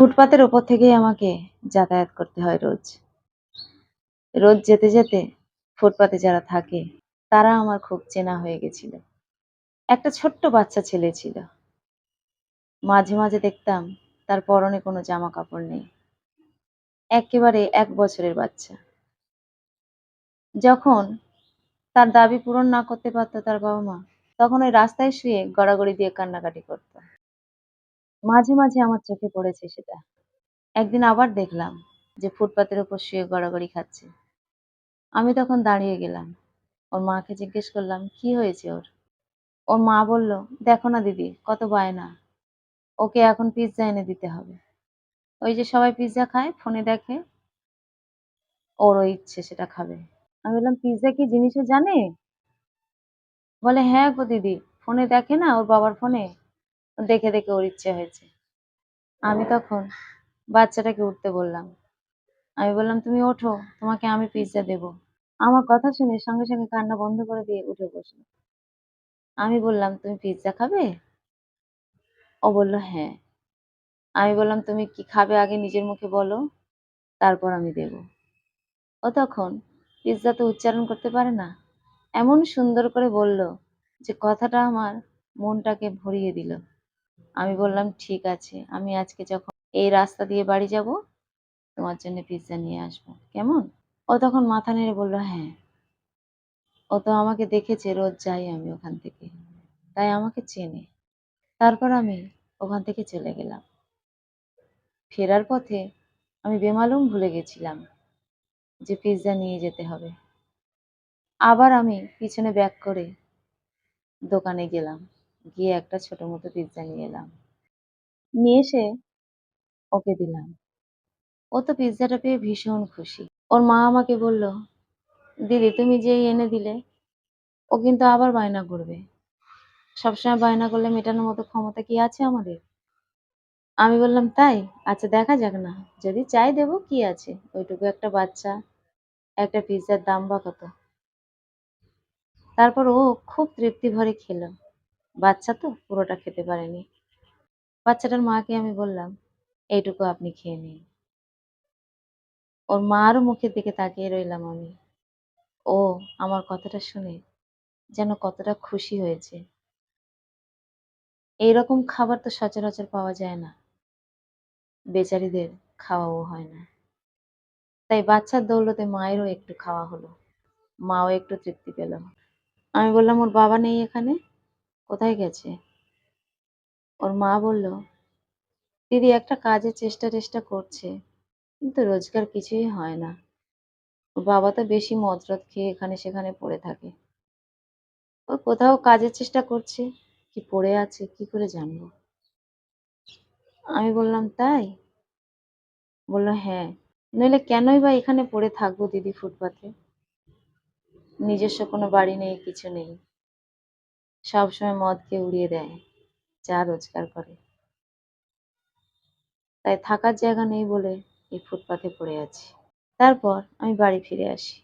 ফুটপাতের ওপর থেকেই আমাকে যাতায়াত করতে হয় রোজ। রোজ যেতে যেতে ফুটপাতে যারা থাকে, তারা আমার খুব চেনা হয়ে গেছিল। একটা ছোট্ট বাচ্চা ছেলে ছিল। মাঝে মাঝে দেখতাম তার পরনে কোনো জামা কাপড় নেই। একেবারে এক বছরের বাচ্চা। যখন তার দাবি পূরণ না করতে পারতো তার বাবা মা, তখন ওই রাস্তায় শুয়ে গড়াগড়ি দিয়ে কান্নাকাটি করতো। মাঝে মাঝে আমার চোখে পড়েছে সেটা। একদিন আবার দেখলাম যে ফুটপাতের উপর শুয়ে গড়াগড়ি খাচ্ছে। আমি তখন দাঁড়িয়ে গেলাম। ওর মাকে জিজ্ঞেস করলাম, কি হয়েছে ওর? ওর মা বলল, দেখো না দিদি, কত বায়না। ওকে এখন পিৎজা এনে দিতে হবে। ওই যে সবাই পিৎজা খায়, ফোনে দেখে ওরও ইচ্ছে সেটা খাবে। আমি বললাম পিৎজা কি জিনিসও জানে? বলে হ্যাঁ গো দিদি, ফোনে দেখে না ওর বাবার ফোনে? দেখে দেখে ওর ইচ্ছে হয়েছে। আমি তখন বাচ্চাটাকে উঠতে বললাম। আমি বললাম, তুমি ওঠো, তোমাকে আমি পিৎজা দেব। আমার কথা শুনে সঙ্গে সঙ্গে কান্না বন্ধ করে দিয়ে উঠে বসল। আমি বললাম, তুমি পিৎজা খাবে? ও বলল হ্যাঁ। আমি বললাম, তুমি কি খাবে আগে নিজের মুখে বলো, তারপর আমি দেব। ও তখন পিৎজা তো উচ্চারণ করতে পারে না, এমন সুন্দর করে বলল যে কথাটা আমার মনটাকে ভরিয়ে দিল। আমি বললাম, ঠিক আছে, আমি আজকে যখন এই রাস্তা দিয়ে বাড়ি যাব, তোমার জন্য পিৎজা নিয়ে আসব। কেমন? ও তখন মাথা নেড়ে বলল হ্যাঁ। ও তো আমাকে দেখেছে, রোজ যাই আমি ওখান থেকে। তাই আমাকে চেনে। তারপর আমি ওখান থেকে চলে গেলাম। ফেরার পথে আমি বেমালুম ভুলে গেছিলাম যে পিৎজা নিয়ে যেতে হবে। আবার আমি পিছনে ব্যাক করে দোকানে গেলাম। গিয়ে একটা ছোট মতো পিৎজা নিয়ে এলাম। নিয়ে এসে ওকে দিলাম। ও তো পিৎজাটা পেয়ে ভীষণ খুশি। ওর মা আমাকে বলল, দিদি, তুমি যেই এনে দিলে, ও কিন্তু আবার বায়না করবে। সবসময় বায়না করলে মেটানোর মতো ক্ষমতা কি আছে আমাদের? আমি বললাম, তাই? আচ্ছা দেখা যাক না। যদি চাই দেবো, কি আছে? ওইটুকু একটা বাচ্চা, একটা পিৎজার দাম বা কত? তারপর ও খুব তৃপ্তি ভরে খেলো। বাচ্চা তো, পুরোটা খেতে পারেনি। বাচ্চাটার মাকে আমি বললাম, এইটুকু আপনি খেয়ে নিন। ওর মার মুখের দিকে তাকিয়ে রইলাম আমি। ও আমার কথাটা শুনে যেন কতটা খুশি হয়েছে। এইরকম খাবার তো সচরাচর পাওয়া যায় না। বেচারিদের খাওয়াও হয় না। তাই বাচ্চার দৌলতে মায়েরও একটু খাওয়া হলো। মাও একটু তৃপ্তি পেল। আমি বললাম, ওর বাবা নেই এখানে? কোথায় গেছে? ওর মা বলল, দিদি, একটা কাজের চেষ্টা টেষ্টা করছে, কিন্তু রোজগার কিছুই হয় না। ওর বাবা তো বেশি মদরদ খেয়ে এখানে সেখানে পড়ে থাকে। ও কোথাও কাজের চেষ্টা করছে, কি পড়ে আছে, কি করে জানব? আমি বললাম, তাই? বলল হ্যাঁ। নইলে কেনই বা এখানে পড়ে থাকব দিদি ফুটপাতে? নিজস্ব কোনো বাড়ি নেই, কিছু নেই। সবসময় মদকে উড়িয়ে দেয়, যা রোজগার করে। তাই থাকার জায়গা নেই বলে এই ফুটপাথে পড়ে আছি। তারপর আমি বাড়ি ফিরে আসি।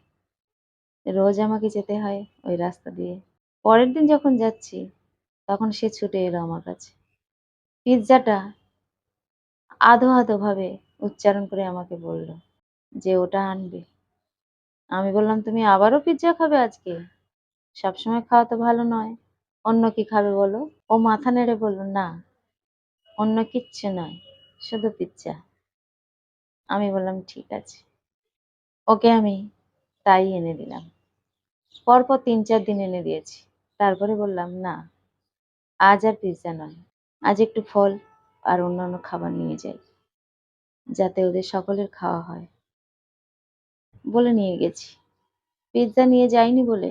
রোজ আমাকে যেতে হয় ওই রাস্তা দিয়ে। পরের দিন যখন যাচ্ছি, তখন সে ছুটে এলো আমার কাছে। পিৎজাটা আধো আধো ভাবে উচ্চারণ করে আমাকে বলল, যে ওটা আনবে। আমি বললাম, তুমি আবারও পিৎজা খাবে আজকে? সবসময় খাওয়া তো ভালো নয়। অন্য কি খাবে বলো? ও মাথা নেড়ে বলল, না, অন্য কিচ্ছু নয়, শুধু পিৎজা আমি বললাম, ঠিক আছে। ওকে আমি তাই এনে দিলাম। পরপর তিন চার দিন এনে দিয়েছি। তারপরে বললাম, না, আজ আর পিৎজা নয়, আজ একটু ফল আর অন্যান্য খাবার নিয়ে যাই, যাতে ওদের সকলের খাওয়া হয়। বলে নিয়ে গেছি। পিৎজা নিয়ে যাইনি বলে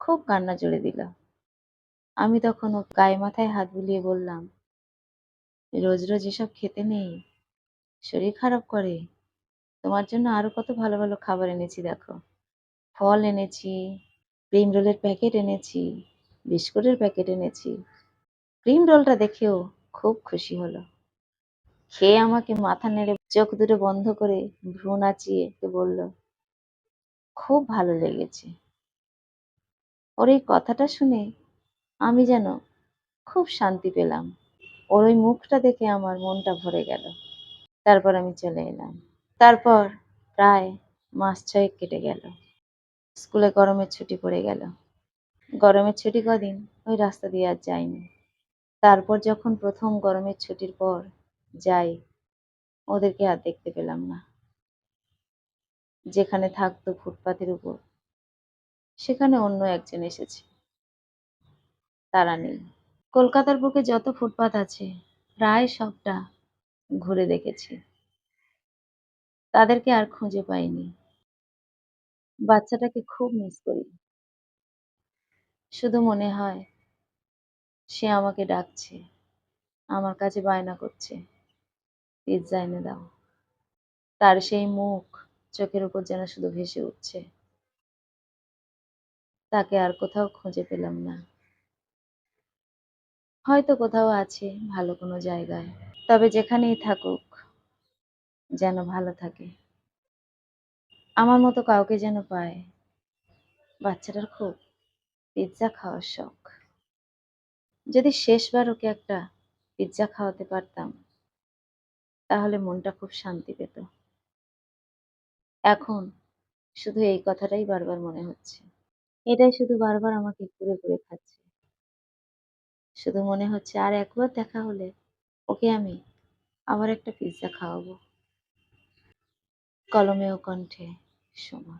খুব কান্না জুড়ে দিল। আমি তখন ও গায়ে মাথায় হাত বুলিয়ে বললাম, রোজ রোজ এসব খেতে নেই? শরীর খারাপ করে? তোমার জন্য আরও কত ভালো ভালো খাবার এনেছি দেখো। ফল এনেছি ক্রিম রোলের প্যাকেট এনেছি, বিস্কুটের প্যাকেট এনেছি। ক্রিম রোলটা দেখেও খুব খুশি হলো। খেয়ে আমাকে মাথা নেড়ে চোখ দুটো বন্ধ করে ভ্রু নাচিয়ে বলল, খুব ভালো লেগেছে। ওর এই কথাটা শুনে আমি যেন খুব শান্তি পেলাম। ওর ওই মুখটা দেখে আমার মনটা ভরে গেল। তারপর আমি চলে এলাম। তারপর প্রায় মাস ছয়েক কেটে গেল। স্কুলে গরমের ছুটি পড়ে গেল। গরমের ছুটি কদিন? ওই রাস্তা দিয়ে আর যাইনি। তারপর যখন প্রথম গরমের ছুটির পর যাই, ওদেরকে আর দেখতে পেলাম না। যেখানে থাকতো ফুটপাতের উপর, সেখানে অন্য একজন এসেছে। তারা নেই। কলকাতার বুকে যত ফুটপাত আছে, প্রায় সবটা ঘুরে দেখেছি। তাদেরকে আর খুঁজে পাইনি। বাচ্চাটাকে খুব মিস করি। শুধু মনে হয়, সে আমাকে ডাকছে, আমার কাছে বায়না করছে পিৎজা এনে দাও। তার সেই মুখ চোখের উপর যেন শুধু ভেসে উঠছে। তাকে আর কোথাও খুঁজে পেলাম না। হয়তো কোথাও আছে ভালো কোনো জায়গায়। তবে যেখানেই থাকুক, যেন ভালো থাকে। আমার মতো কাউকে যেন পায়। বাচ্চাটার খুব পিৎজা খাওয়ার শখ। যদি শেষবার ওকে একটা পিৎজা খাওয়াতে পারতাম, তাহলে মনটা খুব শান্তি পেত। এখন শুধু এই কথাটাই বারবার মনে হচ্ছে। এটাই শুধু বারবার আমাকে ঘুরে ঘুরে খাচ্ছে। শুধু মনে হচ্ছে আর একবার দেখা হলে ওকে আমি আবার একটা পিৎজা খাওয়াবো। কলমেও কণ্ঠে সোমা।